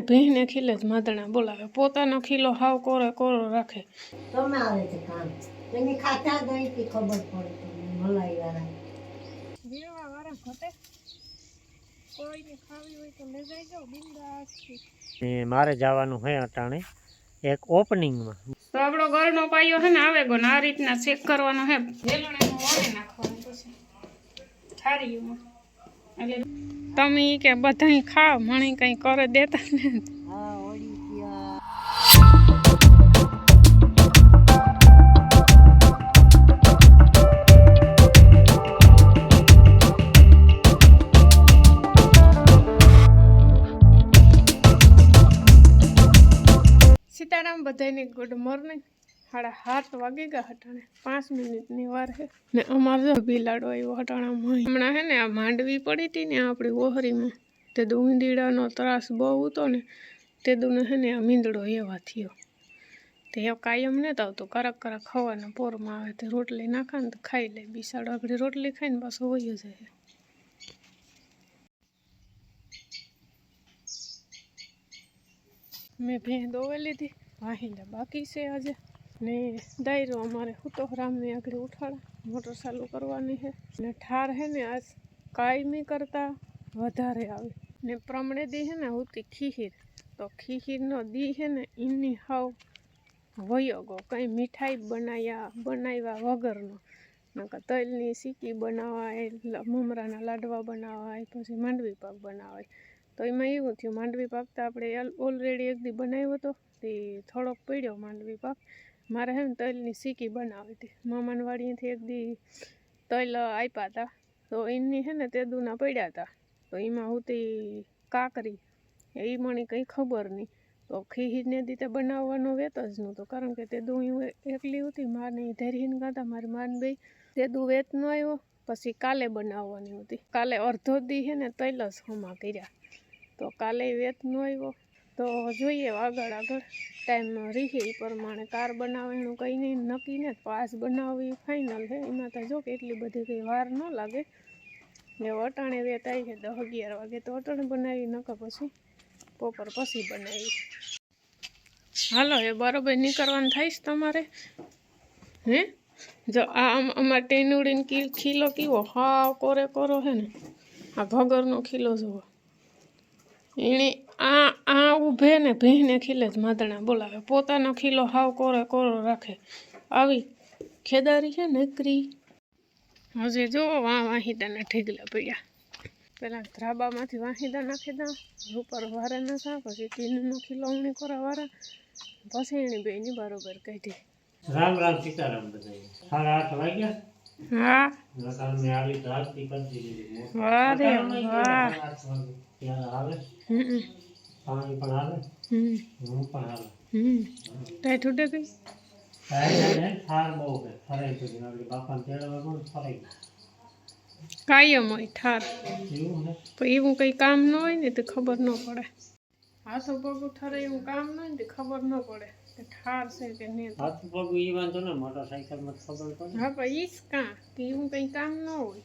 ભીને ખીલે જ માદણા બોલાવે. પોતાનો ખીલો હાવ કોરે કોરો રાખે. તમે આવે છે કામ. એની ખાતા ગઈ થી ખબર પડે મલાઈ વાળા વેવા વાળા ઘટે. કોઈને ખાવી હોય તો લઈ જાય બિંદાસથી મારે જવાનું છે અટાણે એક ઓપનિંગમાં. તો આપણો ઘરનો પાયો છે ને આવે ગો આ રીતના ચેક કરવાનો છે વેલણાનું વળી નાખવાનું પછી. થાળીમાં એટલે તમે કે બધાય ખાવ મને કંઈ કરે દેતા ને સાડા સાત વાગી ગયા હટાણે. પાંચ મિનિટની વાર છે ને અમારે જો બિલાડો આવ્યો હટાણામાં. હમણાં હે ને આ માંડવી પડી હતી ને આપણી ઓહરીમાં. તે દુંદીડાનો ત્રાસ બહુ હતો ને, તે દુને હે ને આ મીંદડો એવા થયો. તે એ કાયમ ને તો આવતો, કરક કરક ખવાના પોરમાં આવે તે રોટલી નાખે ને તો ખાઈ લે, બિસાડો આગળ રોટલી ખાઈને પાછો હોય જાય મેં ભેં દોવે લીધી વાહિંદા બાકી છે આજે. ને ડાયરો અમારે હુતો રામને આગળ ઉઠાડા, મોટર ચાલુ કરવાની છે. ને ઠાર હે ને આજ કાયમી કરતાં, વધારે આવે. ને પ્રમણે દી હે ને હુતી ખીહીર. તો ખીહીરનો દી હે ને એની હાવ વયો ગો કંઈ મીઠાઈ બનાવ્યા બનાવ્યા વગરનો. નકર તલની સિક્કી બનાવાય મમરાના લાડવા બનાવાય, પછી માંડવી પાક બનાવાય. તો એમાં એવું થયું, માંડવી પાક તો આપણે ઓલરેડી એક દી બનાવ્યો હતો તે થોડોક પડ્યો માંડવી પાક. મારે હે ને તલની સીકી બનાવી હતી. મામાની વાડીએથી એક દી તલ આપ્યા હતા. તો એની હે ને તે દૂના પડ્યા હતા. તો એમાં હુતી કાકરી. એ મને કંઈ ખબર નહીં. તો ખીહીને દીતે બનાવવાનો વેત જ નહોતો. કારણ કે તે દૂ એકલી હતી. મારને ધેરીને ગાતા મારી માન બે તે દૂ વેત ન આવ્યો પછી કાલે બનાવવાની હતી. કાલે અડધો દી હે ને તૈલસ હમા કર્યા. તો કાલે વેત ન આવ્યો તો જોઈએ આગળ આગળ. ટાઈમ રીહે એ પ્રમાણે કાર બનાવવાનું કંઈ નહીં, નક્કી ને પાસ બનાવવી ફાઇનલ છે એમાં તો જો કે એટલી બધી કંઈ વાર ન લાગે. ને વટાણે વેતાય છે દસ અગિયાર વાગે. તો અટાણે બનાવી, નકર પછી બપોર પછી બનાવી. હાલો એ બરાબર નીકળવાનું છે તમારે? હે? જો આ અમાર ટેનુડીને ખીલો કેવો? હાવ કોરે કોરો છે ને. આ ભગરનો ખીલો જુઓ. એણે આ આ ઊભે ને ભીને ખીલે જ માદણા બોલાવે. પોતાનો ખીલો હાવ કોરે કોરો રાખે. આવી ખેદારી છે નકરી. હજી જો વાં, વાહિદાના ઠેગલા પડ્યા. પેલા ધ્રાબામાંથી વાહિદા નાખી દા. ઉપર વારે નાખા પછી તીનનો ખીલો ઉણી કરવા વારા. પછી એની બેની બરોબર કાઢી. રામ રામ સીતારામ બધા સાડા આઠ વાગ્યા. હા મેં દીધી વાહ આવે. હમ પાણી પણ આવે. હમ. હું પણ આવે. હમ. કઈ? કાયમ હોય ઠાર એવું કંઈ કામ ન હોય ને તો ખબર ન પડે. હાથો પગ ઠરે એવું કામ ન હોય ને તો ખબર ન પડે. કે ઠાર છે કે નહીં? હાથ પગ ઈ વાંધો ને મોટરસાઇકલમાં ખબર પડે. હા પણ ઈ જ કાં? કે એવું કંઈ કામ ન હોય.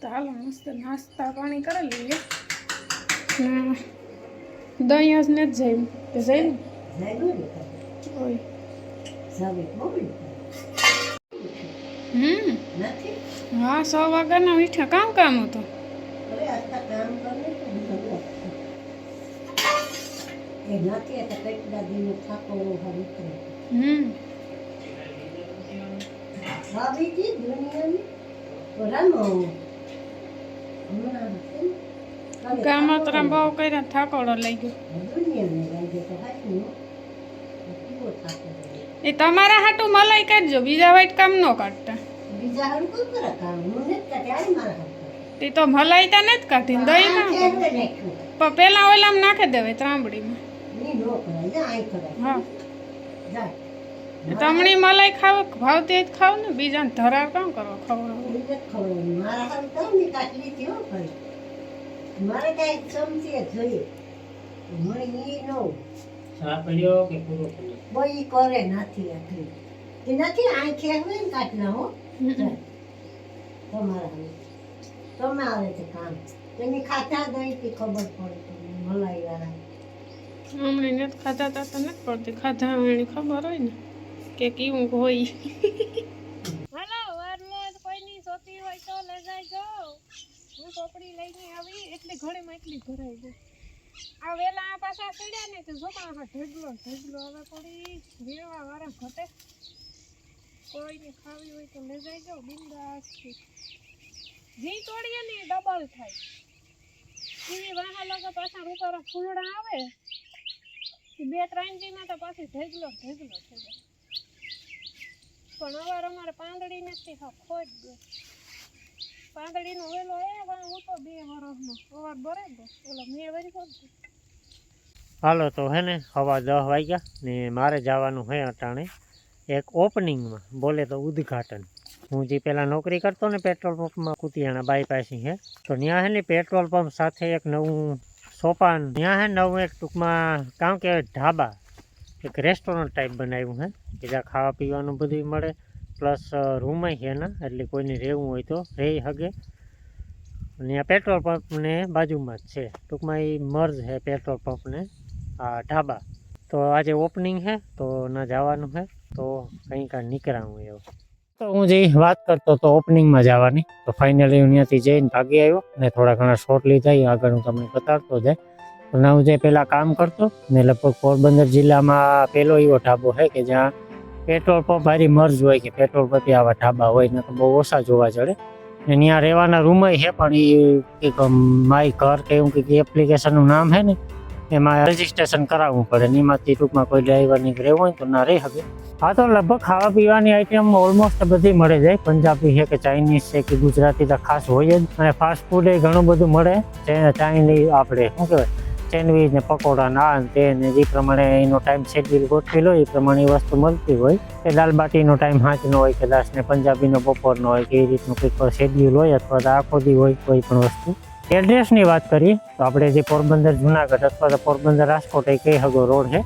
તો હાલો મસ્ત નાસ્તા પાણી કરી લઈએ. ને દહીં જ નથી જઈ જઈ ને? હમ. હા સો વાગ્યાના મીઠા કામ કામ હતું? કામ કરે તો બધું એ નથી એટલે કેટલા થાકો હમ. જી દુનિયાની? તો હમણાં કામતરા બહુ કર્યા થાકોડો લઈ ગયો. તો. એ તમારા હાટું મલાઈ કાઢજો બીજા વાઈટ કામ ન કાઢતા. બીજા હારું કોઈ કરે કામ? હું નથી કાઢી મારા હાથ તે તો મલાઈ તા નથી કાઢી ને દહીં ના પણ પેલા ઓલામાં નાખી દેવાય ત્રાંબડીમાં. હા. તમણી મલાઈ ખાવ ભાવતી જ ખાવ ને બીજાને ધરાર કામ કરો ખવડાવો. ખબર મારા હારું તો કાટલી થી ભાઈ મારે કાંઈ ચમચી જોઈએ. મને ઈ નો ચા કે પૂરો બોઈ કરે નથી આખી તે નથી આંખે ને કાટલા હો. તમારા હારું. તમે આવે છે કામ. તેની ખાતા દઈ કે ખબર પડે મલાઈ વાળા હમણાં નથી ખાધા તા તો નથી પડતી. ખાધા એની ખબર હોય ને કે કેવું હોય. હાલો વારમાં કોઈની સોતી હોય તો લઈ જાય હું ચોપડી લઈને આવી, એટલી ઘડીમાં એટલી ભરાઈ ગઈ. આ વેલા પાછા ચડ્યા ને તો જોતા હા ઢગલો ઢગલો હવે થોડી વીણવા વાળા ઘટે. કોઈને ખાવી હોય તો લઈ જાય જાઓ બિંદાસથી ઘી તોડીએ ને ડબલ થાય. એવી વાહા લોકો પાછા ઉપર ફૂલડા આવે. બે ત્રણ દીમાં તો પાછી ઢેગલો ઢેગલો થઈ જાય પણ અવાર અમારે પાંદડી નથી હા ખોટ ગયો પાંદડીનો વેલો એ, પણ હું તો બે વર્ષનો અવાર બરાબર. ઓલો મેં વરી કરતો હાલો તો હે ને, હવા દહ વાગ્યા ને મારે જવાનું હે અટાણે એક ઓપનિંગમાં, બોલે તો ઉદ્ઘાટન. હું જે પહેલાં નોકરી કરતો ને પેટ્રોલ પંપમાં કુતિયાણા બાયપાસી હે, તો ત્યાં હે ને પેટ્રોલ પંપ સાથે એક નવું સોપાન ત્યાં હે નવું એક ટૂંકમાં કામ કે ઢાબા, એક રેસ્ટોરન્ટ ટાઈપ બનાવ્યું હે. જ્યાં ખાવા પીવાનું બધું મળે. પ્લસ રૂમય છે ને એટલે કોઈને રહેવું હોય તો રહી શકે અને આ પેટ્રોલ પંપને બાજુમાં જ છે. ટૂંકમાં એ મર્જ છે પેટ્રોલ પંપને આ ઢાબા. તો આજે ઓપનિંગ છે, તો ના જવાનું છે. તો કંઈક નીકળાવું એવું. તો હું જે વાત કરતો તો ઓપનિંગમાં જવાની, તો ફાઇનલી હું ત્યાંથી જઈને ભાગી આવ્યો ને થોડા ઘણા શોર્ટ લીધા આગળ હું તમને બતાવતો જાય. તો ના, હું જે પહેલાં કામ કરતો ને લગભગ પોરબંદર જિલ્લામાં પહેલો એવો ઢાબો છે કે જ્યાં પેટ્રોલ પંપ હારી મર્જ હોય કે પેટ્રોલ પંપે આવા ઢાબા હોય, ને તો બહુ ઓછા જોવા જડે. ને ત્યાં રહેવાના રૂમય છે, પણ એ કંઈક માય ઘર કે એવું કંઈક એપ્લિકેશનનું નામ છે ને એમાં રજીસ્ટ્રેશન કરાવવું પડે ને એમાંથી ટૂંકમાં કોઈ ડ્રાઈવરની રહેવું હોય તો ના રહી શકે હા તો લગભગ ખાવા પીવાની આઈટમ ઓલમોસ્ટ બધી મળે જાય. પંજાબી છે કે ચાઇનીઝ છે કે ગુજરાતી તો ખાસ હોય જ. અને ફાસ્ટ ફૂડ એ ઘણું બધું મળે. ચાઇનીઝ આપણે, શું કહેવાય? સેન્ડવીચ ને પકોડા ને આ તે ને જે પ્રમાણે એનો ટાઈમ શેડ્યુલ ગોઠવેલો એ પ્રમાણે એ વસ્તુ મળતી હોય. કે દાલબાટીનો ટાઈમ હાંચનો હોય કે ને પંજાબીનો બપોરનો હોય કે એ રીતનું કંઈક શેડ્યુલ હોય અથવા તો આખો દી હોય કોઈ પણ વસ્તુ. એડ્રેસની વાત કરીએ, તો આપણે જે પોરબંદર, જુનાગઢ અથવા તો પોરબંદર રાજકોટ એ કઈ હગો રોડ છે,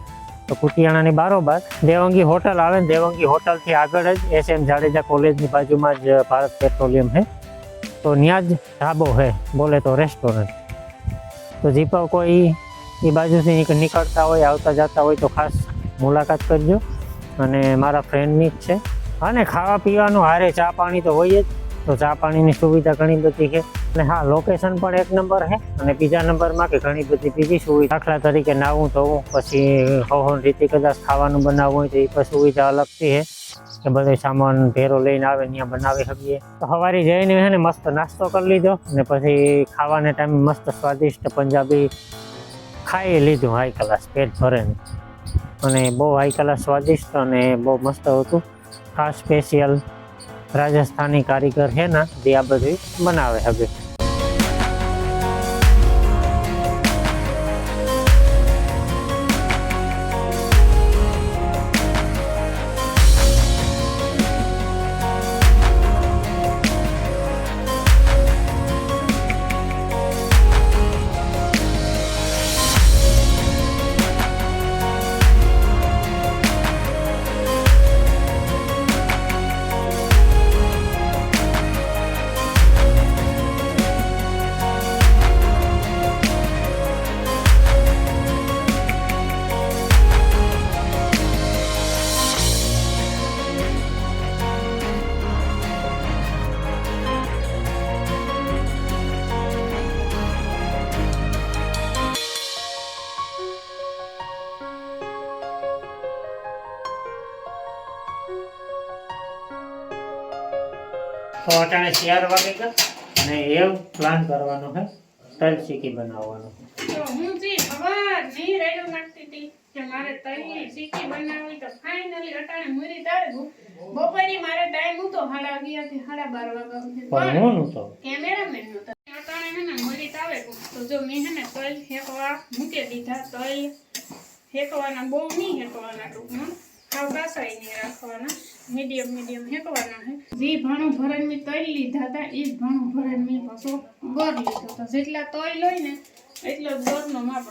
તો કુટિયાણાની બારોબાર, દેવંગી હોટલ આવે ને દેવંગી હોટલથી આગળ જ એસ એમ જાડેજા કોલેજની બાજુમાં જ ભારત પેટ્રોલિયમ છે. તો ત્યાં જ ઢાબો છે બોલે તો રેસ્ટોરન્ટ. તો જીપાવ કોઈ એ બાજુથી નીકળતા હોય, આવતા જતા હોય, તો ખાસ મુલાકાત કરજો. અને મારા ફ્રેન્ડની જ છે. અને ખાવા પીવાનું હારે ચા પાણી તો હોય જ. તો ચા પાણીની સુવિધા ઘણી બધી છે. અને હા લોકેશન પણ એક નંબર છે અને બીજા નંબરમાં કે ઘણી બધી બીજી સુવિધા દાખલા તરીકે નાવું ધોવું પછી હોહન રીતે કદાચ ખાવાનું બનાવવું હોય તો એ સુવિધા અલગથી છે. કે બધો સામાન ભેરો લઈને આવે, ત્યાં બનાવી શકીએ. તો સવારે જઈને છે ને મસ્ત નાસ્તો કરી લીધો અને પછી ખાવાના ટાઈમે મસ્ત સ્વાદિષ્ટ પંજાબી ખાઈ લીધું હાઈ ક્લાસ પેટ ભરેને અને બહુ હાઈ ક્લાસ સ્વાદિષ્ટ અને બહુ મસ્ત હતું. ખાસ સ્પેશિયલ રાજસ્થાની કારીગર છે ને જે આ બધું બનાવે હવે. તો અટાણે ચાર વાગે ગયા અને એવું પ્લાન કરવાનો હે. તલ ચીકી બનાવવાનો. તો હું જે સવારની રેડો નાખતી હતી કે મારે તલની ચીકી બનાવવી તો ફાઇનલી અટાણે મુરી તાળગું બપોરે મારે ટાઈમ હતો સાડા અગિયારથી સાડા બાર વાગ્યા સુધી. પણ હું નહોતો. કેમેરામેન નતો અટાણે હે ને મુરી તાવે તો જો મેં હે ને તલ હેકવા મૂકી દીધા તલ હેકવાના બહુ નહીં હેકવાના ટૂંકમાં. હેકવાના હે. ને, એટલો જ ગોરનો માપ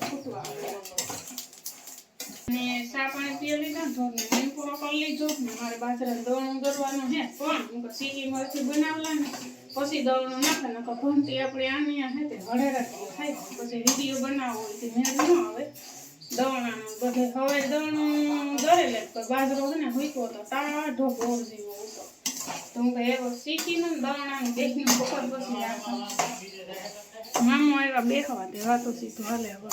ફૂટવા ને ચા પાણી પી લીધા ઢોર ને મેં પૂરો કરી લીધો ને, મારે બાજરાનું દળણ કરવાનું હે. પણ હું તો સીકી મરચી બનાવલા ને પછી દળનું નાખે, નકર ઘંટી આપણે આની હે તે હળેરાટી થાય પછી વીડિયો બનાવવો હોય તે મેળ ન આવે. દળણાનું બધે, હવે દળનું ધરે લે પણ બાજરો છે ને હુંકો તો ટાઢો ગોળ જેવો હતો. તો હું કહે, એવો શીખીને દળણાનું દેખીને બપોર પછી રાખવાનું મામો આવ્યા બેહવા તે વાતો સીધું હાલે હવે.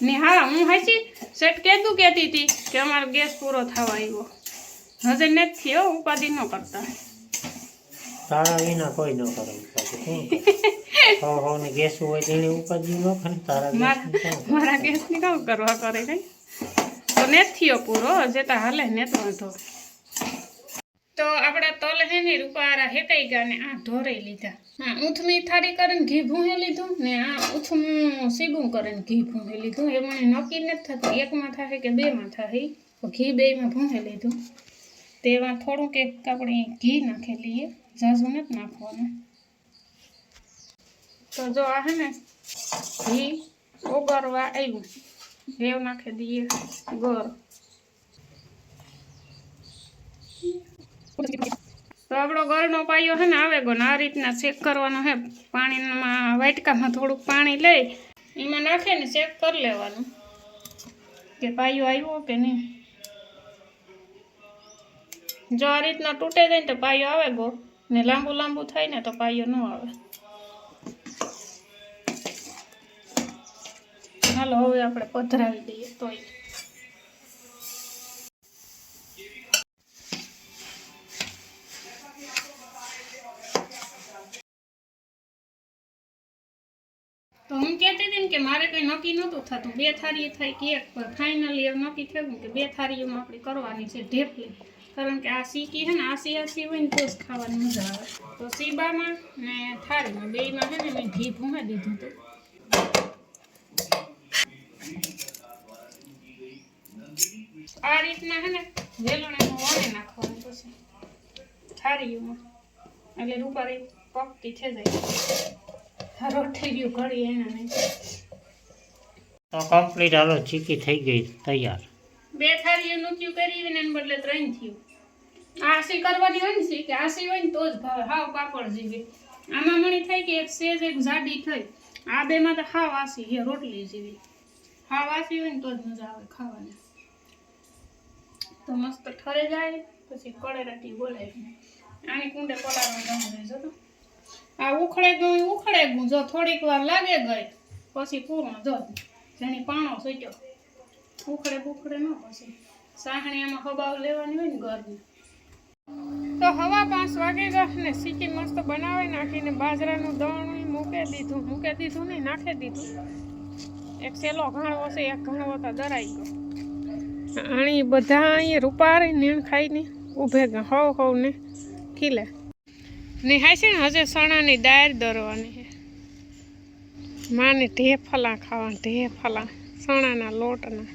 ને હા, હું હાચી સેટ કેતું કહેતી હતી કે અમારો ગેસ પૂરો થવા આવ્યો હજે નથી થયો, ઉપાધિ ન કરતા. તારા વિના કોઈ ન કરે ઉપાધિ શું હો હો ને ગેસ હોય તેની ઉપાધિ ન કરે તારા મારા ગેસની શું? મારા ગેસની કામ કરવા કરે કઈ તો નથી થયો પૂરો, હજે તો હાલે ને તો વાંધો. તો આપણા તલ હે ને રૂપારા હેકાઈ ગયા ને, આ ઢોરે લીધા. હા, ઉથમી થારી કરીને ઘી ભૂંહી લીધું ને આ ઉથમું સીબું કરીને ઘી ભૂંહી લીધું. એ મને નક્કી નથી થતું, એકમાં થાય કે બેમાં થાય તો ઘી બેમાં ભૂંહી લીધું. તેમાં થોડુંક એક આપણે ઘી નાખી લઈએ. ઝાઝું નાખવાનું તો જો આ હે ને, ઘી ઓગરવા આવ્યું રેવ નાખી દઈએ ગોળ. તો આપણો ગળનો પાયો છે ને આવે ગો આ રીતના ચેક કરવાનો છે પાણીમાં વાટકામાં થોડુંક પાણી લઈ, એમાં નાખે ને ચેક કરી લેવાનું. કે પાયો આવ્યો કે નહીં. જો આ રીતના તૂટે જાય ને તો પાયો આવે ગો ને લાંબુ લાંબુ થાય ને તો પાયો ન આવે. હાલો હવે આપણે પધરાવી દઈએ તોય. તો હું કહેતી હતી ને કે મારે કંઈ નક્કી નહોતું થતું. બે થાળી થાય કે એક. પર ફાઇનલી એમ નક્કી થયું કે બે થારીઓમાં આપણે કરવાની છે ઢેફલી. કારણ કે આ સીકી છે ને આસી આસી હોય ને તો જ ખાવાની મજા આવે. તો સીબામાં ને થાળીમાં બેયમાં છે ને મેં ઘી ભૂંગા દીધું હતું. આ રીતના છે ને વેલણાનું વણી નાખવાનું પછી. થાળીઓમાં. એટલે રૂપારી પકતી થઈ જાય. રોટી ગયું ઘડી એને તો કમ્પ્લીટ હાલો ચીકી થઈ ગઈ તૈયાર. બે થાળીઓ ને એને બદલે ત્રણ થયું. આસી કરવાની હોય ને કે આસી હોય ને તો જ ભાવે હાવ પાપડ જીવે આમાં મણી થાય કે એક સેજ, એક જાડી થઈ. આ બેમાં તો હાવ આસી હે રોટલી જીવી. હાવ આસી હોય ને તો જ મજા આવે ખાવાની. તો મસ્ત ઠરે જાય, પછી કળેરાટી બોલાય. આની કુંડે પલાળવાનું ગમે રહેજો તો. આ ઉખડે ગયું ઉખડે ગયું, જો થોડીક વાર લાગે ગઈ, પછી પૂરું જો. જેની પાણો સૂટ્યો ઉખડે બુખડે ન પછી. સાહણી એમાં હબાવ લેવાની હોય ને ઘરની. તો હવા પાંચ વાગે ગયા ને સીકી મસ્ત બનાવી નાખીને બાજરાનું દણ મૂકી દીધું. મૂકી દીધું નહીં, નાખી દીધું. એક સેલો ઘાણવો છે, એક ઘાણવો તો દરાઈ ગયો. આણી બધા અહીં રૂપારી નીણ ખાઈને ઊભે હવ હોવ ને ખીલે. ને છે ને, હજે સણાની દાયર દરવાની છે માને ઢેફલા ખાવા ઢેફલા, સણાના લોટના.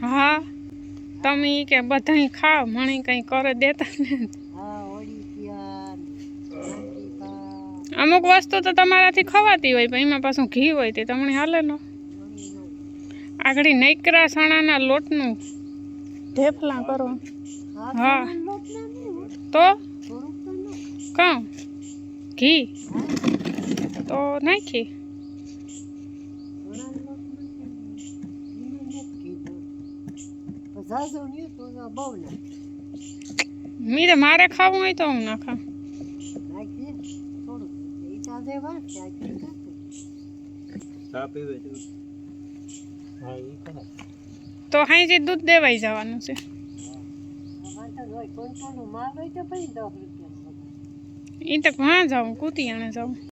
હા. તમે કે બધાય ખાવ મને કંઈ કરે દેતા ને અમુક વસ્તુ તો તમારાથી ખવાતી હોય પણ એમાં પાછું ઘી હોય તે તમને હાલે નો. આગળ નૈકરા સણાના લોટનું ઢેફલા કરો. હા તો? કાં? ઘી? તો નાખી. બહુ ના મીરે મારે ખાવું હોય તો હું નાખા નાખીએ થોડું એ તાજે વાત નાખી હા તો હાઈ દૂધ દેવાઈ જવાનું છે વાંધો હોય કોઈ માલ હોય તો ભાઈ દસ રૂપિયા એ તો ક્યાં જાઉં કુતિયાણે જાઉં